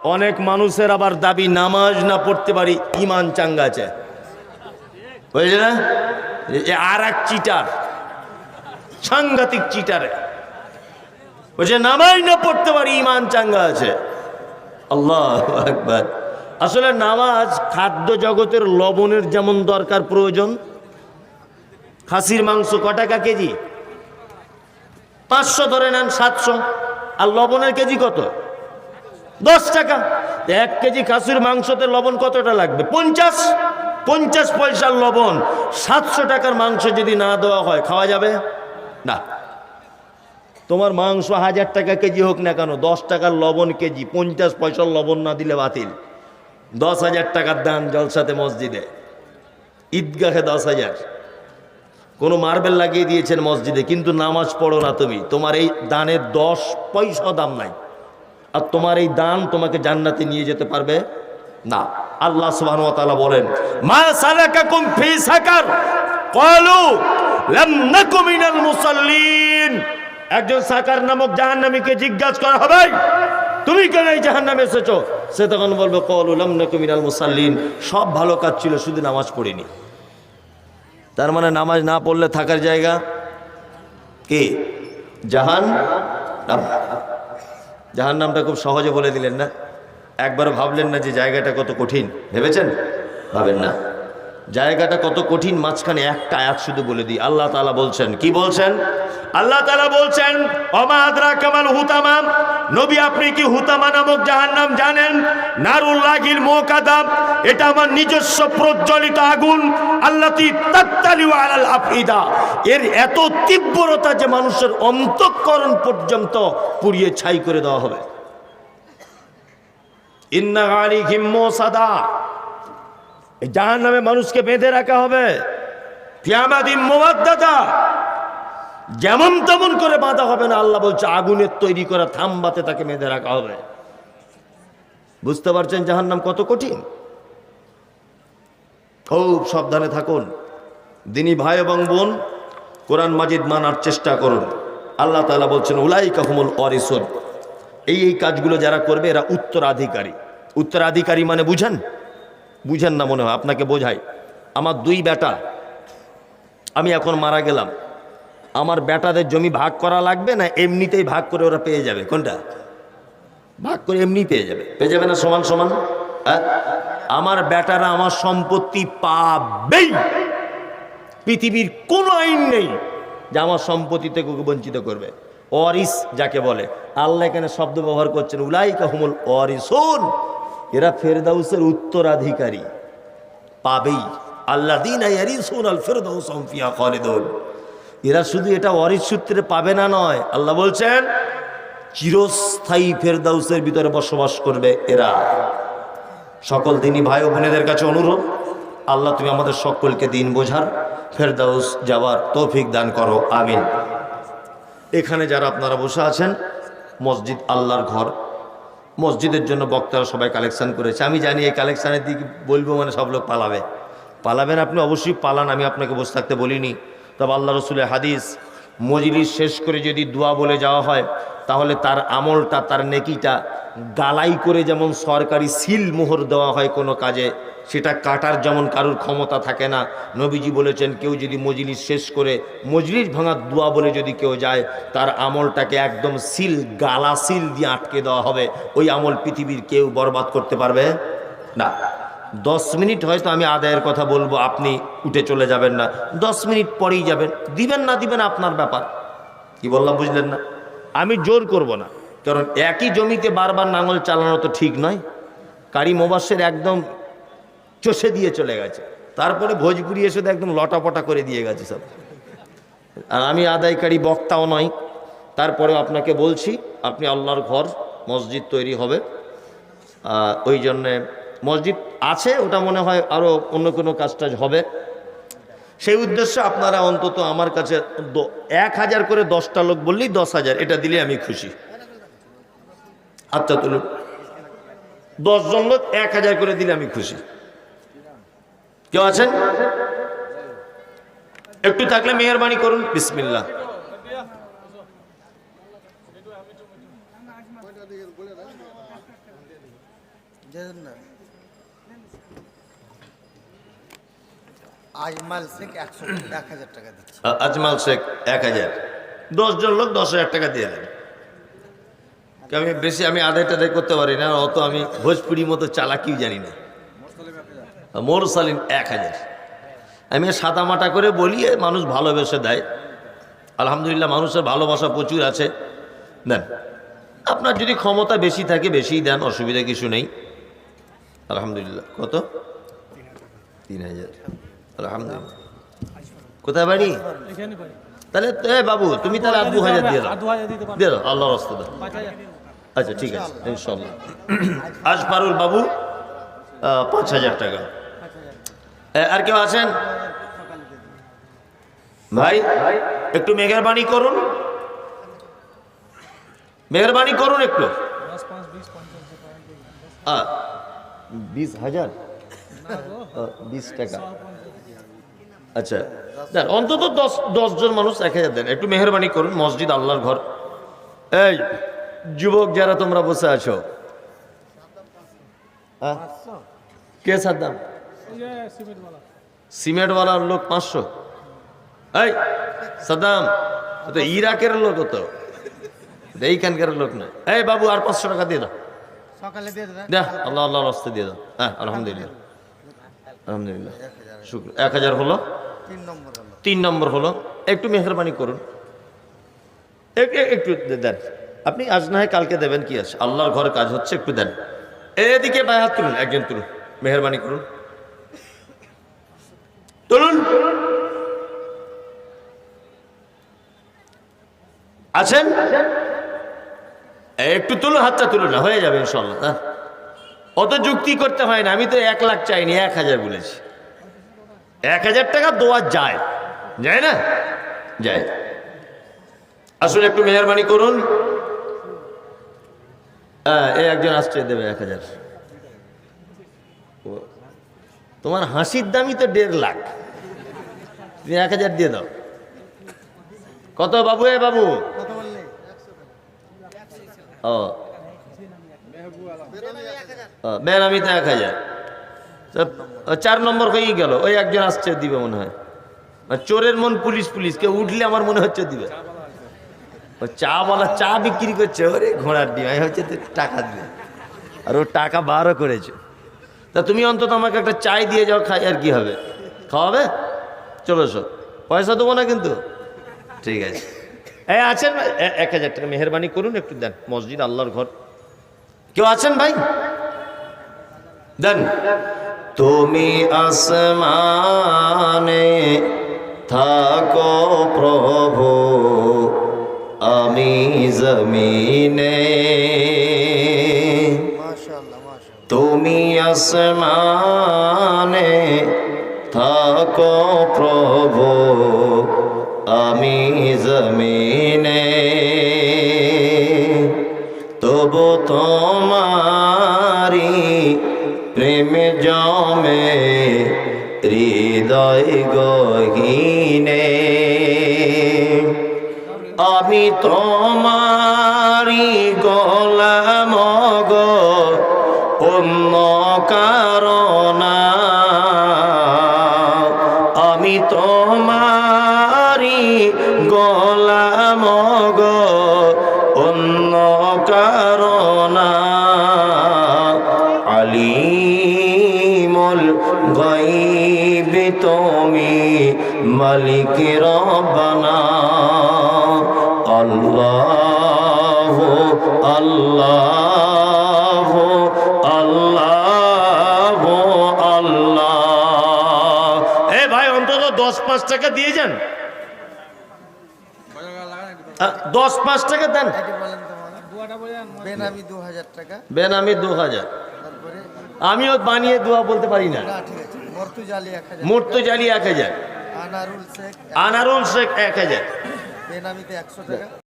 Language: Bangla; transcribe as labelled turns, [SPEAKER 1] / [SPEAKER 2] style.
[SPEAKER 1] অনেক মানুষের আবার দাবি, নামাজ না পড়তে পারি, ইমান চাঙ্গা আছে বুঝলে? না আর এক চিটার, সাংঘাতিক চিটারে। বলছে নামাজ না পড়তে পারি, ইমান চাঙ্গা আছে আল্লাহ একবার আসলে নামাজ খাদ্য জগতের লবণের যেমন দরকার প্রয়োজন, খাসির মাংস ক টাকা কেজি? পাঁচশো ধরে নেন সাতশো, আর লবণের কেজি কত? দশ টাকা। এক কেজি খাসির মাংসতে লবণ কতটা লাগবে? পঞ্চাশ? পঞ্চাশ পয়সার লবণ। সাতশো টাকার মাংস যদি না দেওয়া হয়, খাওয়া যাবে? না। তোমার মাংস হাজার টাকা কেজি হোক না কেন, দশ টাকার লবণ কেজি, পঞ্চাশ পয়সার লবণ না দিলে বাতিল। দশ হাজার টাকার দান জলসাতে মসজিদে। ঈদগাহে দশ হাজার। কোনো মার্বেল লাগিয়ে দিয়েছেন মসজিদে, কিন্তু নামাজ পড়ো না তুমি। তোমার এই দানের দশ পয়সা দাম নাই। আর তোমার এই দান তোমাকে জান্নাতে নিয়ে যেতে পারবে? না। আল্লাহ তাআলা বলেন, মা মিনাল মুসাল্লিন। একজন সাকার নামক জাহান্নামীকে জিজ্ঞাসা করা হবে, তুমি কেন এই জাহান্নামে এসেছ? সে তখন বলবে ক্বালু লাম মুসাল্লিন। সব ভালো কাজ ছিল, শুধু নামাজ পড়িনি। তার মানে নামাজ না পড়লে থাকার জায়গা কে? জাহান জাহান নামটা খুব সহজে বলে দিলেন না। একবার ভাবলেন না যে জায়গাটা কত কঠিন। ভেবেছেন? ভাবেন না। জায়গাটা কত কঠিন, মাঝখানে একটা আয়াত শুধু বলে দিই। আল্লাহ তালা বলছেন, কি বলছেন? আল্লাহ তালা বলছেন অমাদ্রা কামাল হুতামাম নবী, আপনি কি হুতামা নামক জাহান নাম জানেন? নারুল্লাহিল মোকাদাম এটা আমার নিজস্ব প্রজ্বলিত আগুন, আল্লাতি তাত্তালিউ আলাল আফিদা এর এত তীব্রতা যে মানুষের অন্তঃকরণ পর্যন্ত পুড়িয়ে ছাই করে দেওয়া হবে। মোসাদা। এই জাহান নামে মানুষকে বেঁধে রাখা হবে। যেমন তেমন করে বাঁধা হবে না, আল্লাহ বলছে, আগুনের তৈরি করা থামবাতে তাকে বেঁধে রাখা হবে। বুঝতে পারছেন যাহার নাম কত কঠিন? খুব সাবধানে থাকুন। দিনী ভাই এবং বোন, কোরআন মাজিদ মানার চেষ্টা করুন। আল্লাহ তাআলা বলছেন উলাই কাহুমুল অরিসন এই এই কাজগুলো যারা করবে, এরা উত্তরাধিকারী। উত্তরাধিকারী মানে বুঝেন? বুঝেন না মনে হয়, আপনাকে বোঝাই। আমার দুই বেটা, আমি এখন মারা গেলাম। আমার বেটাদের জমি ভাগ করা লাগবে না, এমনিতেই ভাগ করে ওরা পেয়ে যাবে। কোনটা? ভাগ করে এমনি পেয়ে যাবে। পেয়ে যাবে না সমান সমান? হ্যাঁ? আমার বেটারা আমার সম্পত্তি পাবেই। পৃথিবীর কোনো আইন নেই যে আমার সম্পত্তি থেকে বঞ্চিত করবে। অরিস যাকে বলে। আল্লাহ এখানে শব্দ ব্যবহার করছেন উলাই কাহমুল অরিসুন এরা ফেরদাউসের উত্তরাধিকারী। পাবেই। আল্লাহ দিন আল ফেরদাউস খালিদুন। এরা শুধু এটা অরিস সূত্রে পাবে না নয়। আল্লাহ বলছেন, চিরস্থায়ী ফেরদাউসের ভিতরে বসবাস করবে এরা। সকল দিনই ভাই ও বোনেদের কাছে অনুরোধ, আল্লাহ তুমি আমাদের সকলকে দিন বোঝার, ফেরদাউস যাওয়ার তৌফিক দান করো, আমিন। এখানে যারা আপনারা বসে আছেন, মসজিদ আল্লাহর ঘর। মসজিদের জন্য বক্তারা সবাই কালেকশান করেছে। আমি জানি এই কালেকশানের দিকে বলব মানে সব লোক পালাবে। পালাবেন আপনি, অবশ্যই পালান, আমি আপনাকে বসে থাকতে বলিনি। তবে আল্লাহ রসুলের হাদিস, মজলিস শেষ করে যদি দোয়া বলে যাওয়া হয়, তাহলে তার আমলটা, তার নেকিটা গালাই করে যেমন সরকারি সিল মোহর দেওয়া হয় কোনো কাজে, সেটা কাটার যেমন কারুর ক্ষমতা থাকে না। নবীজি বলেছেন, কেউ যদি মজলিস শেষ করে মজলিস ভাঙার দোয়া বলে যদি কেউ যায়, তার আমলটাকে একদম সিল, গালা সিল দিয়ে আটকে দেওয়া হবে। ওই আমল পৃথিবীর কেউ বরবাদ করতে পারবে? না। দশ মিনিট হয়তো আমি আদায়ের কথা বলব, আপনি উঠে চলে যাবেন না। দশ মিনিট পরেই যাবেন। দিবেন না, দিবেন আপনার ব্যাপার। কি বললাম, বুঝলেন না? আমি জোর করব না। কারণ একই জমিতে বারবার নাঙল চালানো তো ঠিক নয়। কারি মোবাসের একদম চষে দিয়ে চলে গেছে। তারপরে ভোজপুরি এসে তো একদম লটাপটা করে দিয়ে গেছে সব। আর আমি আদায়কারী বক্তাও নয় তারপরে আপনাকে বলছি, আপনি আল্লাহর ঘর, মসজিদ তৈরি হবে। ওই জন্যে মসজিদ আছে, ওটা মনে হয় আরও অন্য কোনো কাজ টাজ হবে। সেই উদ্দেশ্যে আপনারা অন্তত আমার কাছে এক হাজার করে দশটা লোক বললেই দশ হাজার, এটা দিলে আমি খুশি। আচ্ছা তুলুন। দশজন লোক এক হাজার করে দিলে আমি খুশি। কেউ আছেন? একটু থাকলে মেহরবানি করুন বিসমিল্লা
[SPEAKER 2] আজমাল শেখ এক হাজার
[SPEAKER 1] শেখ এক হাজার। দশজন লোক দশ হাজার টাকা দিয়ে কি আমি বেশি আমি আদায় টাদায় করতে পারি না, অত আমি ভোজপুরি মতো চালাকিও জানি না। মোর সালিন এক হাজার। আমি সাদা মাটা করে বলি মানুষ ভালোবেসে দেয়। আলহামদুলিল্লাহ মানুষের ভালোবাসা প্রচুর আছে। দেন, আপনার যদি ক্ষমতা বেশি থাকে, বেশিই দেন, অসুবিধা কিছু নেই। আলহামদুলিল্লাহ। কত? তিন হাজার। আলহামদুলিল্লাহ। কোথায় বাড়ি? তাহলে এ বাবু তুমি তাহলে আর দু হাজার দিয়ে দাও। দিয়ে রাস্তা আচ্ছা ঠিক আছে ইনশাল্লাহ বাবু পাঁচ হাজার টাকা। আর কেউ আছেন? ভাই একটু মেহরবানি করুন। মেহরবানি করুন একটু।
[SPEAKER 3] বিশ
[SPEAKER 1] হাজার? বিশ টাকা। আচ্ছা দেন অন্তত দশ দশজন মানুষ এক হাজার দেন। একটু মেহরবানি করুন মসজিদ আল্লাহর ঘর। এই যুবক যারা তোমরা বসে আছো? কে
[SPEAKER 3] যে সিমেন্টওয়ালা
[SPEAKER 1] সিমেন্টওয়ালার লোক পাঁচশো। এই সাদ্দাম ও তো ইরাকের লোক তো। এইখানকার লোক না। এই বাবু আর পাঁচশো টাকা দিয়ে দাও।
[SPEAKER 2] সকালে দিয়ে
[SPEAKER 1] দেখ আল্লাহ আল্লাহ রাস্তা দিয়ে দাও। হ্যাঁ আলহামদুলিল্লাহ। আলহামদুলিল্লাহ। শুক্র এক হাজার হলো?
[SPEAKER 2] তিন নম্বর হলো।
[SPEAKER 1] একটু মেহরবানি করুন। এক- এক- একটু দেন। আপনি আজ না হয় কালকে দেবেন কি আছে? আল্লাহর ঘরে কাজ হচ্ছে একটু দেন। এদিকে পায়ে হাত তুলুন একজন তুলুন। মেহরবানি করুন। তুলুন। আছেন? একটু তুলুন হাতটা তুলুন না হয়ে যাবে ইনশাল্লাহ। অত যুক্তি করতে হয় না আমি তো এক লাখ চাইনি এক হাজার বলেছি। এক হাজার টাকা দেওয়া যায়। যায় না? যায়। আসলে একটু মেহরবানি করুন। এই একজন আসছে দেবে এক হাজার। তোমার হাসির দামই তো দেড় লাখ। তুমি এক হাজার দিয়ে দাও। কত বাবু এ বাবু? ও। বেনামিতে এক হাজার। চার নম্বর হয়েই গেল। ওই একজন আসছে, দিবে মনে হয়। চোরের মন পুলিশ পুলিশ। কেউ উঠলে আমার মনে হচ্ছে দিবে। ও চা বলা, চা বিক্রি করছে। ওরে ঘোড়ার ডিম হচ্ছে টাকা দিবে। আর ও টাকা বারও করেছে। তা তুমি অন্তত আমাকে একটা চাই দিয়ে যাও, খাই, আর কি হবে? খাওয়াবে? চলো এসো। পয়সা দেবো না কিন্তু। ঠিক আছে। হ্যাঁ আছেন ভাই? এক হাজার টাকা মেহরবানি করুন, একটু দেন। মসজিদ, আল্লাহর ঘর। কেউ আছেন ভাই? দেন। তুমি আসমানে থাকো প্রভু আমি জমিনে। তুমি আসমানে থাকো প্রভু আমি জমিনে। তবু তোমারি প্রেম জমে হৃদয় গহীনে। আমি তোমারি গোলাম গো অন্য কারণা। আমি তোমারি গাইব তুমি মালিক রব্বানা। আল্লাহ আল্লাহ আল্লাহ আল্লাহ। এ ভাই অন্তত দশ পাঁচ টাকা দিয়ে যান। দশ পাঁচ টাকা দেন।
[SPEAKER 2] বেনামি দু হাজার টাকা।
[SPEAKER 1] বেনামি দু হাজার। আমিও বানিয়ে দোয়া বলতে পারি না।
[SPEAKER 2] না ঠিক আছে। মর্তুজালি এক হাজার।
[SPEAKER 1] মূর্ত জালি এক হাজার।
[SPEAKER 2] আনারুল শেখ
[SPEAKER 1] আনারুল শেখ এক হাজার।
[SPEAKER 2] বেনামিতে একশো টাকা।